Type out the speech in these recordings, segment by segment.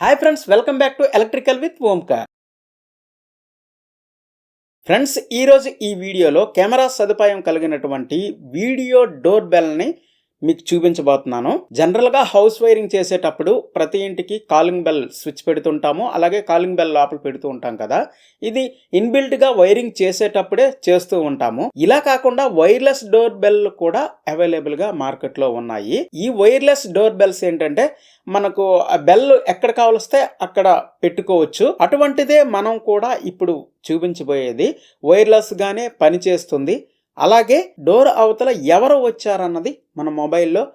Hi friends welcome back to electrical with Omkar friends ఈరోజు ఈ వీడియోలో కెమెరా సదుపాయం కలిగినటువంటి వీడియో డోర్ బెల్ని మీకు చూపించబోతున్నాను. జనరల్గా హౌస్ వైరింగ్ చేసేటప్పుడు ప్రతి ఇంటికి కాలింగ్ బెల్ స్విచ్ పెడుతుంటాము. అలాగే కాలింగ్ బెల్ లోపల పెడుతూ ఉంటాం కదా. ఇది ఇన్బిల్ట్గా వైరింగ్ చేసేటప్పుడే చేస్తూ ఉంటాము. ఇలా కాకుండా వైర్లెస్ డోర్ బెల్ కూడా అవైలబుల్గా మార్కెట్లో ఉన్నాయి. ఈ వైర్లెస్ డోర్ బెల్స్ ఏంటంటే మనకు ఆ బెల్ ఎక్కడ కావలిస్తే అక్కడ పెట్టుకోవచ్చు. అటువంటిదే మనం కూడా ఇప్పుడు చూపించబోయేది. వైర్లెస్గానే పనిచేస్తుంది. అలాగే డోర్ అవతల ఎవరు వచ్చారన్నది మన మొబైల్లో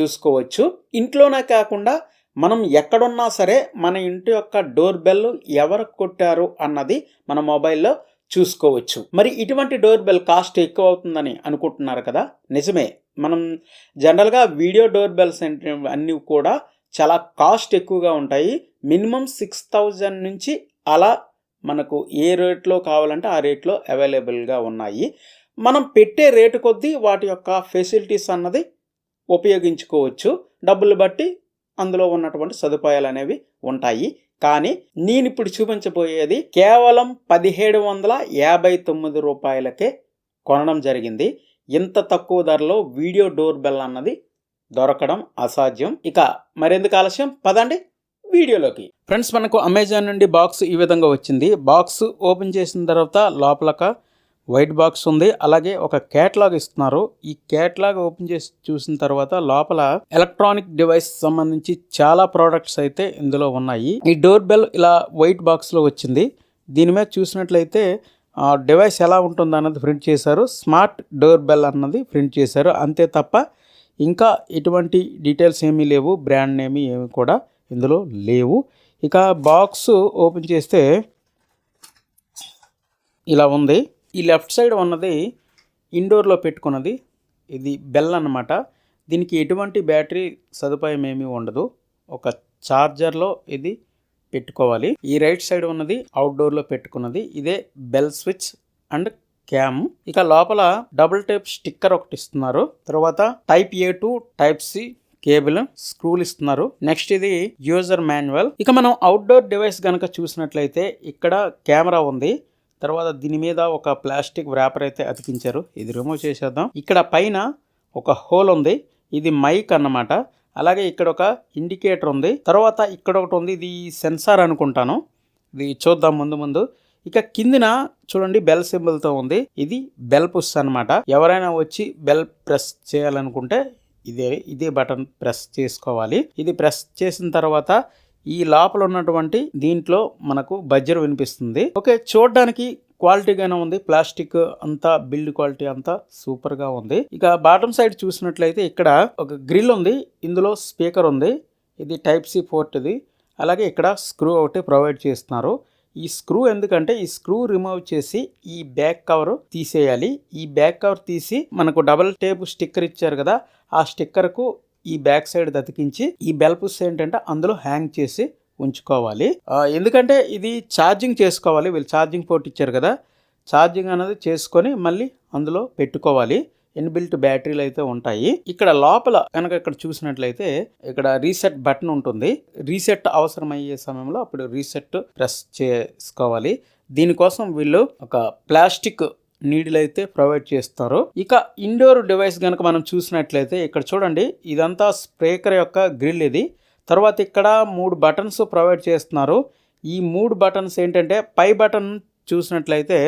చూసుకోవచ్చు. ఇంట్లోనే కాకుండా మనం ఎక్కడున్నా సరే మన ఇంటి యొక్క డోర్ బెల్ ఎవరు కొట్టారు అన్నది మన మొబైల్లో చూసుకోవచ్చు. మరి ఇటువంటి డోర్ బెల్ కాస్ట్ ఎక్కువ అవుతుందని అనుకుంటున్నారు కదా? నిజమే. మనం జనరల్గా వీడియో డోర్ బెల్స్ అన్నీ కూడా చాలా కాస్ట్ ఎక్కువగా ఉంటాయి. మినిమం సిక్స్ థౌజండ్ నుంచి అలా మనకు ఏ రేట్లో కావాలంటే ఆ రేట్లో అవైలబుల్గా ఉన్నాయి. మనం పెట్టే రేటు కొద్దీ వాటి యొక్క ఫెసిలిటీస్ అన్నది ఉపయోగించుకోవచ్చు. డబ్బులు బట్టి అందులో ఉన్నటువంటి సదుపాయాలు అనేవి ఉంటాయి. కానీ నేను ఇప్పుడు చూపించబోయేది కేవలం పదిహేడు వందల యాభై తొమ్మిది రూపాయలకే కొనడం జరిగింది. ఇంత తక్కువ ధరలో వీడియో డోర్ బెల్ అన్నది దొరకడం అసాధ్యం. ఇక మరెందుకు ఆలస్యం? పదండి వీడియోలోకి. ఫ్రెండ్స్ మనకు అమెజాన్ నుండి బాక్స్ ఈ విధంగా వచ్చింది. బాక్స్ ఓపెన్ చేసిన తర్వాత లోపలక వైట్ బాక్స్ ఉంది. అలాగే ఒక క్యాట్లాగ్ ఇస్తున్నారు. ఈ క్యాట్లాగ్ ఓపెన్ చేసి చూసిన తర్వాత లోపల ఎలక్ట్రానిక్ డివైస్ సంబంధించి చాలా ప్రోడక్ట్స్ అయితే ఇందులో ఉన్నాయి. ఈ డోర్ బెల్ ఇలా వైట్ బాక్స్లో వచ్చింది. దీని మీద చూసినట్లయితే డివైస్ ఎలా ఉంటుంది అన్నది ప్రింట్ చేశారు. స్మార్ట్ డోర్ బెల్ అన్నది ప్రింట్ చేశారు. అంతే తప్ప ఇంకా ఎటువంటి డీటెయిల్స్ ఏమీ లేవు. బ్రాండ్ నేమ్ ఏమి కూడా ఇందులో లేవు. ఇక బాక్స్ ఓపెన్ చేస్తే ఇలా ఉంది. ఈ లెఫ్ట్ సైడ్ ఉన్నది ఇండోర్లో పెట్టుకున్నది. ఇది బెల్ అన్నమాట. దీనికి ఎటువంటి బ్యాటరీ సదుపాయం ఏమీ ఉండదు. ఒక ఛార్జర్లో ఇది పెట్టుకోవాలి. ఈ రైట్ సైడ్ ఉన్నది అవుట్డోర్లో పెట్టుకున్నది. ఇదే బెల్ స్విచ్ అండ్ క్యామ్. ఇక లోపల డబుల్ టైప్ స్టిక్కర్ ఒకటి ఇస్తున్నారు. తర్వాత type A to type C cable స్క్రూలు ఇస్తున్నారు. నెక్స్ట్ ఇది యూజర్ మాన్యువల్. ఇక మనం అవుట్డోర్ డివైస్ కనుక చూసినట్లయితే ఇక్కడ కెమెరా ఉంది. తర్వాత దీని మీద ఒక ప్లాస్టిక్ వ్రాపర్ అయితే అతికించారు. ఇది రిమూవ్ చేసేద్దాం. ఇక్కడ పైన ఒక హోల్ ఉంది. ఇది మైక్ అన్నమాట. అలాగే ఇక్కడ ఒక ఇండికేటర్ ఉంది. తర్వాత ఇక్కడ ఒకటి ఉంది. ఇది సెన్సార్ అనుకుంటాను. ఇది చూద్దాం ముందు ముందు. ఇక కిందిన చూడండి బెల్ సింబల్తో ఉంది. ఇది బెల్ పుష్ అన్నమాట. ఎవరైనా వచ్చి బెల్ ప్రెస్ చేయాలనుకుంటే ఇదే ఇదే బటన్ ప్రెస్ చేసుకోవాలి. ఇది ప్రెస్ చేసిన తర్వాత ఈ లోపల ఉన్నటువంటి దీంట్లో మనకు బజ్జర్ వినిపిస్తుంది. ఓకే చూడడానికి క్వాలిటీగానే ఉంది. ప్లాస్టిక్ అంతా బిల్డ్ క్వాలిటీ అంతా సూపర్గా ఉంది. ఇక బాటమ్ సైడ్ చూసినట్లయితే ఇక్కడ ఒక గ్రిల్ ఉంది. ఇందులో స్పీకర్ ఉంది. ఇది టైప్ సి పోర్ట్ ఇది. అలాగే ఇక్కడ స్క్రూ ఒకటి ప్రొవైడ్ చేస్తున్నారు. ఈ స్క్రూ ఎందుకంటే ఈ స్క్రూ రిమూవ్ చేసి ఈ బ్యాక్ కవర్ తీసేయాలి. ఈ బ్యాక్ కవర్ తీసి మనకు డబల్ టేప్ స్టిక్కర్ ఇచ్చారు కదా ఆ స్టిక్కర్కు ఈ బ్యాక్ సైడ్ అతికించి ఈ బెల్పుస్ ఏంటంటే అందులో హ్యాంగ్ చేసి ఉంచుకోవాలి. ఎందుకంటే ఇది ఛార్జింగ్ చేసుకోవాలి. వీళ్ళు ఛార్జింగ్ పోర్ట్ ఇచ్చారు కదా. ఛార్జింగ్ అనేది చేసుకొని మళ్ళీ అందులో పెట్టుకోవాలి. ఇన్బిల్ట్ బ్యాటరీలు అయితే ఉంటాయి. ఇక్కడ లోపల కనుక ఇక్కడ చూసినట్లయితే ఇక్కడ రీసెట్ బటన్ ఉంటుంది. రీసెట్ అవసరమయ్యే సమయంలో అప్పుడు రీసెట్ ప్రెస్ చేసుకోవాలి. దీనికోసం వీళ్ళు ఒక ప్లాస్టిక్ నీడిల్ అయితే ప్రొవైడ్ చేస్తారు. ఇక ఇండోర్ డివైస్ కనుక మనం చూసినట్లయితే ఇక్కడ చూడండి ఇదంతా స్ప్రేకర్ యొక్క గ్రిల్ ఇది. తర్వాత ఇక్కడ మూడు బటన్స్ ప్రొవైడ్ చేస్తున్నారు. ఈ మూడు బటన్స్ ఏంటంటే పై బటన్ చూసినట్లయితే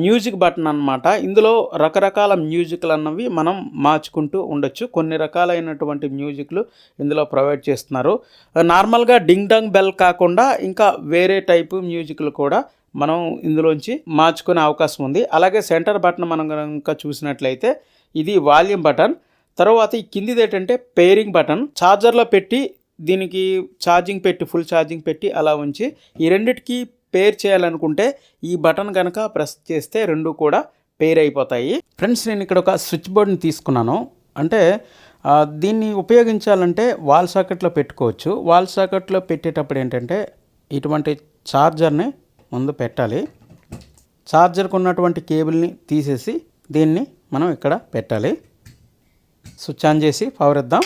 మ్యూజిక్ బటన్ అన్నమాట. ఇందులో రకరకాల మ్యూజిక్లు అన్నవి మనం మార్చుకుంటూ ఉండొచ్చు. కొన్ని రకాలైనటువంటి మ్యూజిక్లు ఇందులో ప్రొవైడ్ చేస్తున్నారు. నార్మల్గా డింగ్ డంగ్ బెల్ కాకుండా ఇంకా వేరే టైపు మ్యూజిక్లు కూడా మనం ఇందులోంచి మార్చుకునే అవకాశం ఉంది. అలాగే సెంటర్ బటన్ మనం కనుక చూసినట్లయితే ఇది వాల్యూమ్ బటన్ తర్వాత ఈ కిందిది ఏంటంటే పేరింగ్ బటన్ ఛార్జర్లో పెట్టి దీనికి ఛార్జింగ్ పెట్టి ఫుల్ ఛార్జింగ్ పెట్టి అలా ఉంచి ఈ రెండిటికి పేర్ చేయాలనుకుంటే ఈ బటన్ కనుక ప్రెస్ చేస్తే రెండు కూడా పేర్ అయిపోతాయి. ఫ్రెండ్స్ నేను ఇక్కడ ఒక స్విచ్ బోర్డ్ని తీసుకున్నాను. అంటే దీన్ని ఉపయోగించాలంటే వాల్ సాకెట్లో పెట్టుకోవచ్చు. వాల్ సాకెట్లో పెట్టేటప్పుడు ఏంటంటే ఇటువంటి ఛార్జర్ని ముందు పెట్టాలి. ఛార్జర్కు ఉన్నటువంటి కేబుల్ని తీసేసి దీన్ని మనం ఇక్కడ పెట్టాలి. స్విచ్ ఆన్ చేసి పవర్ ఇద్దాం.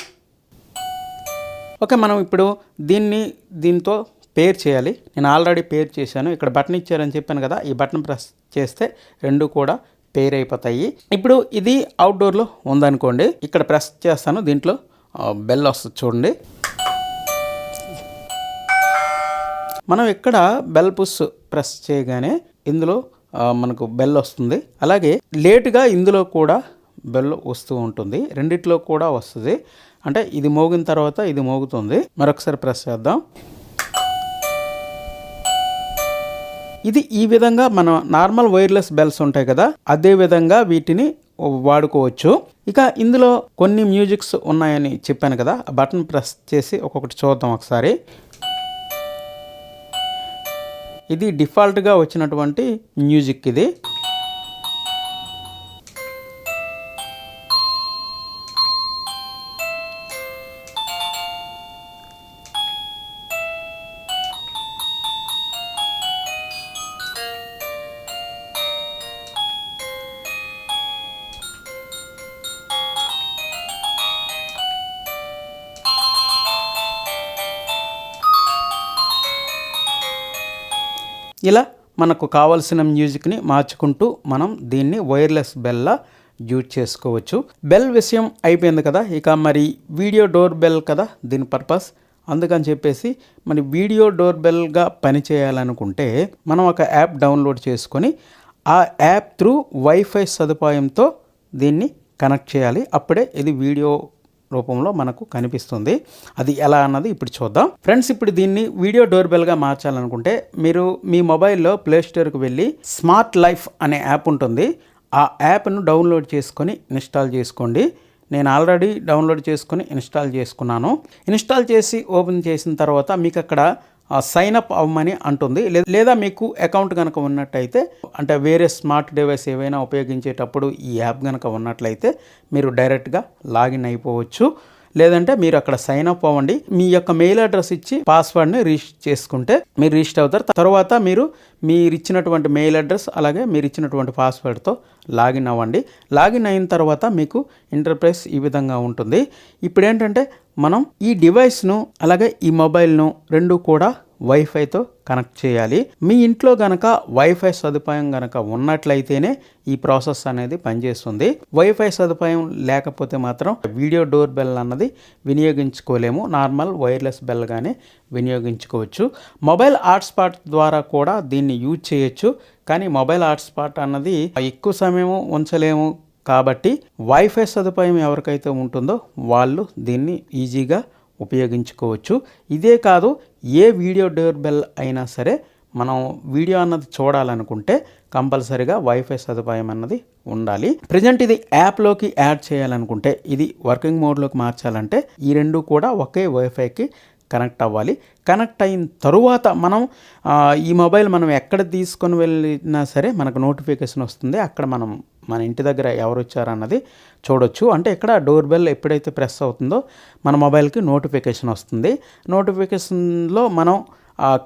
ఓకే మనం ఇప్పుడు దీన్ని దీంతో పేర్ చేయాలి. నేను ఆల్రెడీ పేర్ చేశాను. ఇక్కడ బటన్ ఇచ్చారని చెప్పాను కదా ఈ బటన్ ప్రెస్ చేస్తే రెండు కూడా పేర్ అయిపోతాయి. ఇప్పుడు ఇది అవుట్డోర్లో ఉందనుకోండి. ఇక్కడ ప్రెస్ చేస్తాను. దీంట్లో బెల్ వస్తుంది చూడండి. మనం ఇక్కడ బెల్ పుష్ ప్రెస్ చేయగానే ఇందులో మనకు బెల్ వస్తుంది. అలాగే లేటుగా ఇందులో కూడా బెల్ వస్తూ ఉంటుంది. రెండిట్లో కూడా వస్తుంది. అంటే ఇది మోగిన తర్వాత ఇది మోగుతుంది. మరొకసారి ప్రెస్ చేద్దాం. ఇది ఈ విధంగా మన నార్మల్ వైర్లెస్ బెల్స్ ఉంటాయి కదా అదే విధంగా వీటిని వాడుకోవచ్చు. ఇక ఇందులో కొన్ని మ్యూజిక్స్ ఉన్నాయని చెప్పాను కదా ఆ బటన్ ప్రెస్ చేసి ఒక్కొక్కటి చూద్దాం ఒకసారి. ఇది డిఫాల్ట్గా వచ్చినటువంటి మ్యూజిక్ ఇది. ఇలా మనకు కావలసిన మ్యూజిక్ని మార్చుకుంటూ మనం దీన్ని వైర్లెస్ బెల్లా యూజ్ చేసుకోవచ్చు. బెల్ విషయం అయిపోయింది కదా ఇక మరి వీడియో డోర్ బెల్ కదా దీని పర్పస్. అందుకని చెప్పేసి మరి వీడియో డోర్ బెల్గా పనిచేయాలనుకుంటే మనం ఒక యాప్ డౌన్లోడ్ చేసుకొని ఆ యాప్ త్రూ వైఫై సదుపాయంతో దీన్ని కనెక్ట్ చేయాలి. అప్పుడే ఇది వీడియో రూపంలో మనకు కనిపిస్తుంది. అది ఎలా అన్నది ఇప్పుడు చూద్దాం. ఫ్రెండ్స్ ఇప్పుడు దీన్ని వీడియో డోర్ బెల్గా మార్చాలనుకుంటే మీరు మీ మొబైల్లో ప్లేస్టోర్కి వెళ్ళి స్మార్ట్ లైఫ్ అనే యాప్ ఉంటుంది. ఆ యాప్ను డౌన్లోడ్ చేసుకొని ఇన్స్టాల్ చేసుకోండి. నేను ఆల్రెడీ డౌన్లోడ్ చేసుకొని ఇన్స్టాల్ చేసుకున్నాను. ఇన్స్టాల్ చేసి ఓపెన్ చేసిన తర్వాత మీకు అక్కడ సైన్ అప్ అవ్వమని అంటుంది. లే- లేదా మీకు అకౌంట్ కనుక ఉన్నట్టయితే అంటే వేరే స్మార్ట్ డివైస్ ఏవైనా ఉపయోగించేటప్పుడు ఈ యాప్ కనుక ఉన్నట్లయితే మీరు డైరెక్ట్గా లాగిన్ అయిపోవచ్చు. లేదంటే మీరు అక్కడ సైన్ అప్ అవ్వండి. మీ యొక్క మెయిల్ అడ్రస్ ఇచ్చి పాస్వర్డ్ని రిజిస్టర్ చేసుకుంటే మీరు రిజిస్టర్ అవుతారు. తర్వాత మీరు మీరు ఇచ్చినటువంటి మెయిల్ అడ్రస్ అలాగే మీరు ఇచ్చినటువంటి పాస్వర్డ్తో లాగిన్ అవ్వండి. లాగిన్ అయిన తర్వాత మీకు ఇంటర్ప్రైస్ ఈ విధంగా ఉంటుంది. ఇప్పుడు ఏంటంటే మనం ఈ డివైస్ను అలాగే ఈ మొబైల్ను రెండు కూడా వైఫైతో కనెక్ట్ చేయాలి. మీ ఇంట్లో గనక వైఫై సదుపాయం గనక ఉన్నట్లయితేనే ఈ ప్రాసెస్ అనేది పనిచేస్తుంది. వైఫై సదుపాయం లేకపోతే మాత్రం వీడియో డోర్ బెల్ అన్నది వినియోగించుకోలేము. నార్మల్ వైర్లెస్ బెల్ కానీ వినియోగించుకోవచ్చు. మొబైల్ హాట్స్పాట్ ద్వారా కూడా దీన్ని యూజ్ చేయొచ్చు. కానీ మొబైల్ హాట్స్పాట్ అన్నది ఎక్కువ సమయం ఉంచలేము. కాబట్టి వైఫై సదుపాయం ఎవరికైతే ఉంటుందో వాళ్ళు దీన్ని ఈజీగా ఉపయోగించుకోవచ్చు. ఇదే కాదు ఏ వీడియో డోర్ బెల్ అయినా సరే మనం వీడియో అన్నది చూడాలనుకుంటే కంపల్సరీగా వైఫై సదుపాయం అన్నది ఉండాలి. ప్రజెంట్ ఇది యాప్లోకి యాడ్ చేయాలనుకుంటే ఇది వర్కింగ్ మోడ్లోకి మార్చాలంటే ఈ రెండు కూడా ఒకే వైఫైకి కనెక్ట్ అవ్వాలి. కనెక్ట్ అయిన తరువాత మనం ఈ మొబైల్ మనం ఎక్కడ తీసుకొని వెళ్ళినా సరే మనకు నోటిఫికేషన్ వస్తుంది. అక్కడ మనం మన ఇంటి దగ్గర ఎవరు వచ్చారన్నది చూడొచ్చు. అంటే ఇక్కడ డోర్ బెల్ ఎప్పుడైతే ప్రెస్ అవుతుందో మన మొబైల్కి నోటిఫికేషన్ వస్తుంది. నోటిఫికేషన్లో మనం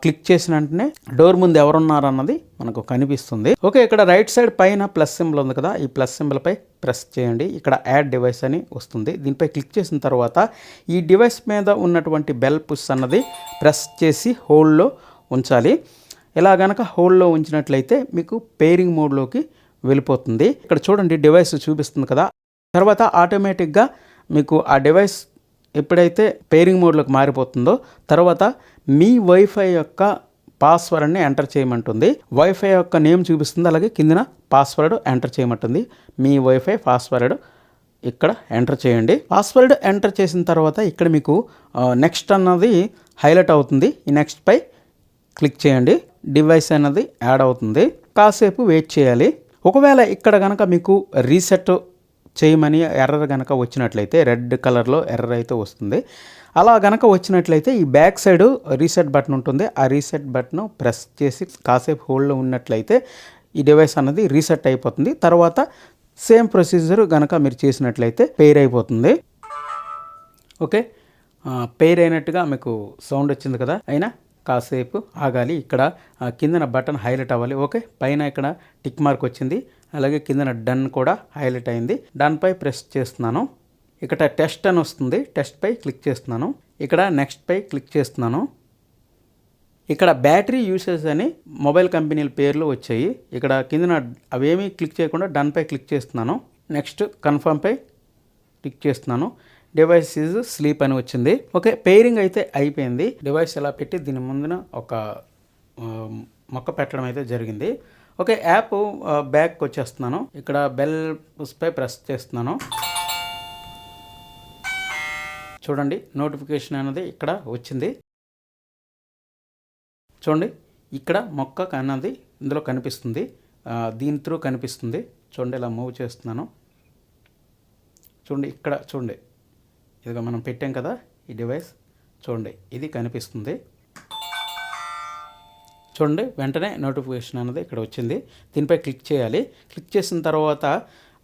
క్లిక్ చేసిన వెంటనే డోర్ ముందు ఎవరున్నారన్నది మనకు కనిపిస్తుంది. ఓకే ఇక్కడ రైట్ సైడ్ పైన ప్లస్ సింబల్ ఉంది కదా ఈ ప్లస్ సింబల్పై ప్రెస్ చేయండి. ఇక్కడ యాడ్ డివైస్ అని వస్తుంది. దీనిపై క్లిక్ చేసిన తర్వాత ఈ డివైస్ మీద ఉన్నటువంటి బెల్ పుష్ అన్నది ప్రెస్ చేసి హోల్డ్లో ఉంచాలి. ఇలా గనక హోల్డ్లో ఉంచినట్లయితే మీకు పేరింగ్ మోడ్లోకి వెళ్ళిపోతుంది. ఇక్కడ చూడండి డివైస్ చూపిస్తుంది కదా. తర్వాత ఆటోమేటిక్గా మీకు ఆ డివైస్ ఎప్పుడైతే పేరింగ్ మోడ్లోకి మారిపోతుందో తర్వాత మీ వైఫై యొక్క పాస్వర్డ్ని ఎంటర్ చేయమంటుంది. వైఫై యొక్క నేమ్ చూపిస్తుంది అలాగే కిందన పాస్వర్డ్ ఎంటర్ చేయమంటుంది. మీ వైఫై పాస్వర్డ్ ఇక్కడ ఎంటర్ చేయండి. పాస్వర్డ్ ఎంటర్ చేసిన తర్వాత ఇక్కడ మీకు నెక్స్ట్ అన్నది హైలైట్ అవుతుంది. ఈ నెక్స్ట్ పై క్లిక్ చేయండి. డివైస్ అనేది యాడ్ అవుతుంది. కాసేపు వెయిట్ చేయాలి. ఒకవేళ ఇక్కడ కనుక మీకు రీసెట్ చేయమని ఎర్రర్ కనుక వచ్చినట్లయితే రెడ్ కలర్లో ఎర్రర్ అయితే వస్తుంది. అలా గనక వచ్చినట్లయితే ఈ బ్యాక్ సైడ్ రీసెట్ బటన్ ఉంటుంది. ఆ రీసెట్ బటన్ ప్రెస్ చేసి కాసేపు హోల్డ్లో ఉన్నట్లయితే ఈ డివైస్ అన్నది రీసెట్ అయిపోతుంది. తర్వాత సేమ్ ప్రొసీజర్ గనక మీరు చేసినట్లయితే పెయిర్ అయిపోతుంది. ఓకే? పెయిర్ అయినట్టుగా మీకు సౌండ్ వచ్చింది కదా? అయినా కాసేపు ఆగాలి. ఇక్కడ కిందన బటన్ హైలైట్ అవ్వాలి. ఓకే పైన ఇక్కడ టిక్ మార్క్ వచ్చింది. అలాగే కిందన డన్ కూడా హైలైట్ అయింది. డన్ పై ప్రెస్ చేస్తున్నాను. ఇక్కడ టెస్ట్ అని వస్తుంది. టెస్ట్ పై క్లిక్ చేస్తున్నాను. ఇక్కడ నెక్స్ట్ పై క్లిక్ చేస్తున్నాను. ఇక్కడ బ్యాటరీ యూసేజ్ అని మొబైల్ కంపెనీల పేర్లు వచ్చాయి. ఇక్కడ కిందన అవేమీ క్లిక్ చేయకుండా డన్పై క్లిక్ చేస్తున్నాను. నెక్స్ట్ కన్ఫర్మ్పై క్లిక్ చేస్తున్నాను. డివైస్ ఈజ్ స్లీప్ అని వచ్చింది. ఓకే పెయిరింగ్ అయితే అయిపోయింది. డివైస్ ఇలా పెట్టి దీని ముందున ఒక మొక్క పెట్టడం అయితే జరిగింది. ఓకే యాప్ బ్యాక్ వచ్చేస్తున్నాను. ఇక్కడ బెల్ పై ప్రెస్ చేస్తున్నాను. చూడండి నోటిఫికేషన్ అనేది ఇక్కడ వచ్చింది. చూడండి ఇక్కడ మొక్క అన్నది ఇందులో కనిపిస్తుంది. దీని త్రూ కనిపిస్తుంది. చూడండి ఇలా మూవ్ చేస్తున్నాను. చూడండి ఇక్కడ చూడండి. ఇదిగో మనం పెట్టాం కదా ఈ డివైస్. చూడండి ఇది కనిపిస్తుంది. చూడండి వెంటనే నోటిఫికేషన్ అనేది ఇక్కడ వచ్చింది. దీనిపై క్లిక్ చేయాలి. క్లిక్ చేసిన తర్వాత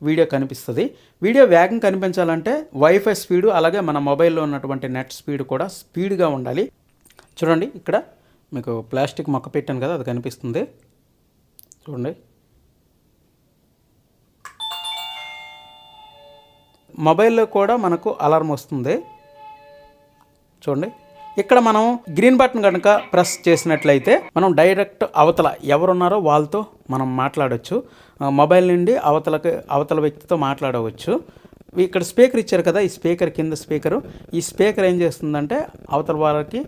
వీడియో కనిపిస్తుంది. వీడియో వేగం కనిపించాలంటే వైఫై స్పీడు అలాగే మన మొబైల్లో ఉన్నటువంటి నెట్ స్పీడ్ కూడా స్పీడ్గా ఉండాలి. చూడండి ఇక్కడ మీకు ప్లాస్టిక్ మొక్క పెట్టాను కదా అది కనిపిస్తుంది. చూడండి మొబైల్లో కూడా మనకు అలారం వస్తుంది. చూడండి. ఇక్కడ మనం గ్రీన్ బటన్ కనుక ప్రెస్ చేసినట్లయితే మనం డైరెక్ట్ అవతల ఎవరున్నారో వాళ్ళతో మనం మాట్లాడవచ్చు మొబైల్ నుండి అవతలకి అవతల వ్యక్తితో మాట్లాడవచ్చు. ఇక్కడ స్పీకర్ ఇచ్చారు కదా ఈ స్పీకర్ కింద స్పీకరు. ఈ స్పీకర్ ఏం చేస్తుందంటే అవతల వారికి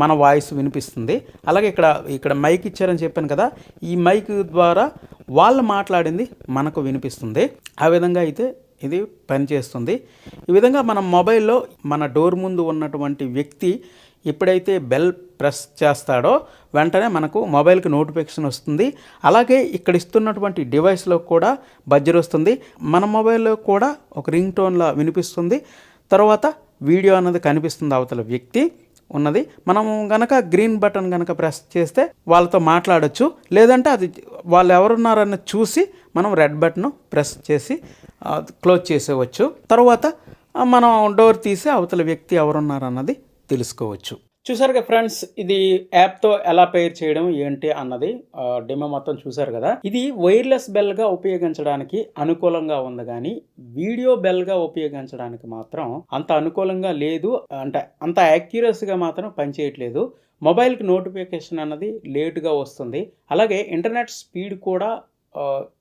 మన వాయిస్ వినిపిస్తుంది. అలాగే ఇక్కడ ఇక్కడ మైక్ ఇచ్చారని చెప్పాను కదా ఈ మైక్ ద్వారా వాళ్ళు మాట్లాడింది మనకు వినిపిస్తుంది. ఆ విధంగా అయితే ఇది పనిచేస్తుంది. ఈ విధంగా మన మొబైల్లో మన డోర్ ముందు ఉన్నటువంటి వ్యక్తి ఎప్పుడైతే బెల్ ప్రెస్ చేస్తాడో వెంటనే మనకు మొబైల్కి నోటిఫికేషన్ వస్తుంది. అలాగే ఇక్కడ ఇస్తున్నటువంటి డివైస్లో కూడా బజ్జర్ వస్తుంది. మన మొబైల్లో కూడా ఒక రింగ్ టోన్లా వినిపిస్తుంది. తర్వాత వీడియో అన్నది కనిపిస్తుంది అవతల వ్యక్తి ఉన్నది. మనం గనక గ్రీన్ బటన్ గనక ప్రెస్ చేస్తే వాళ్ళతో మాట్లాడొచ్చు. లేదంటే అది వాళ్ళు ఎవరున్నారని చూసి మనం రెడ్ బటన్ ప్రెస్ చేసి క్లోజ్ చేసేవచ్చు. తర్వాత మనం డోర్ తీసి అవతల వ్యక్తి ఎవరున్నారన్నది తెలుసుకోవచ్చు. చూసారుగా ఫ్రెండ్స్ ఇది యాప్తో ఎలా పేర్ చేయడం ఏంటి అన్నది డెమో మొత్తం చూసారు కదా. ఇది వైర్లెస్ బెల్గా ఉపయోగించడానికి అనుకూలంగా ఉంది కానీ వీడియో బెల్గా ఉపయోగించడానికి మాత్రం అంత అనుకూలంగా లేదు. అంటే అంత యాక్యురసీగా మాత్రం పనిచేయట్లేదు. మొబైల్కి నోటిఫికేషన్ అన్నది లేటుగా వస్తుంది. అలాగే ఇంటర్నెట్ స్పీడ్ కూడా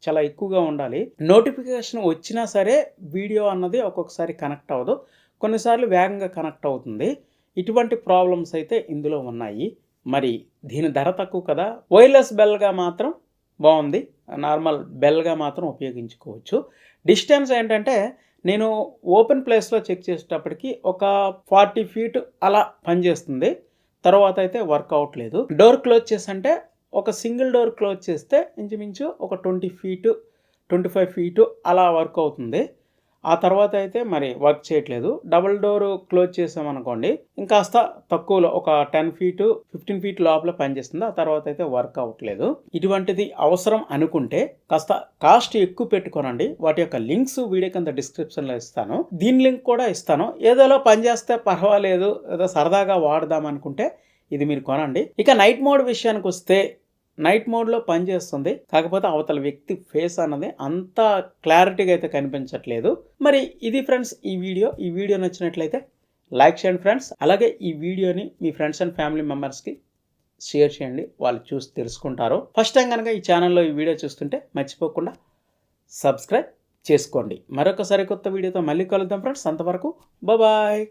చాలా ఎక్కువగా ఉండాలి. నోటిఫికేషన్ వచ్చినా సరే వీడియో అన్నది ఒక్కొక్కసారి కనెక్ట్ అవ్వదు. కొన్నిసార్లు వేగంగా కనెక్ట్ అవుతుంది. ఇటువంటి ప్రాబ్లమ్స్ అయితే ఇందులో ఉన్నాయి. మరి దీని ధర తక్కువ కదా. వైర్లెస్ బెల్గా మాత్రం బాగుంది. నార్మల్ బెల్గా మాత్రం ఉపయోగించుకోవచ్చు. డిస్టెన్స్ ఏంటంటే నేను ఓపెన్ ప్లేస్లో చెక్ చేసేటప్పటికి ఒక ఫార్టీ ఫీట్ అలా పనిచేస్తుంది. తర్వాత అయితే వర్క్ అవ్వట్లేదు డోర్ క్లోజ్ చేసంటే ఒక సింగిల్ డోర్ క్లోజ్ చేస్తే ఇంచుమించు ఒక twenty feet twenty five feet అలా వర్క్ అవుతుంది. ఆ తర్వాత అయితే మరి వర్క్ చేయట్లేదు. డబుల్ డోర్ క్లోజ్ చేసామనుకోండి ఇంకాస్త తక్కువలో ఒక టెన్ ఫీటు ఫిఫ్టీన్ ఫీట్ లోపల పనిచేస్తుంది. ఆ తర్వాత అయితే వర్క్ అవ్వట్లేదు. ఇటువంటిది అవసరం అనుకుంటే కాస్త కాస్ట్ ఎక్కువ పెట్టుకోనండి. వాటి యొక్క లింక్స్ వీడియో కింద డిస్క్రిప్షన్లో ఇస్తాను. దీని లింక్ కూడా ఇస్తాను. ఏదోలో పనిచేస్తే పర్వాలేదు ఏదో సరదాగా వాడదాం అనుకుంటే ఇది మీరు కొనండి. ఇక నైట్ మోడ్ విషయానికి వస్తే నైట్ మోడ్లో పనిచేస్తుంది కాకపోతే అవతల వ్యక్తి ఫేస్ అన్నది అంత క్లారిటీగా అయితే కనిపించట్లేదు. మరి ఇది ఫ్రెండ్స్ ఈ వీడియో. ఈ వీడియో నచ్చినట్లయితే లైక్ చేయండి ఫ్రెండ్స్. అలాగే ఈ వీడియోని మీ ఫ్రెండ్స్ అండ్ ఫ్యామిలీ మెంబర్స్కి షేర్ చేయండి. వాళ్ళు చూసి తెలుసుకుంటారు. ఫస్ట్ టైం కనుక ఈ ఛానల్లో ఈ వీడియో చూస్తుంటే మర్చిపోకుండా సబ్స్క్రైబ్ చేసుకోండి. మరొకసారి కొత్త వీడియోతో మళ్ళీ కలుద్దాం ఫ్రెండ్స్. అంతవరకు బాయ్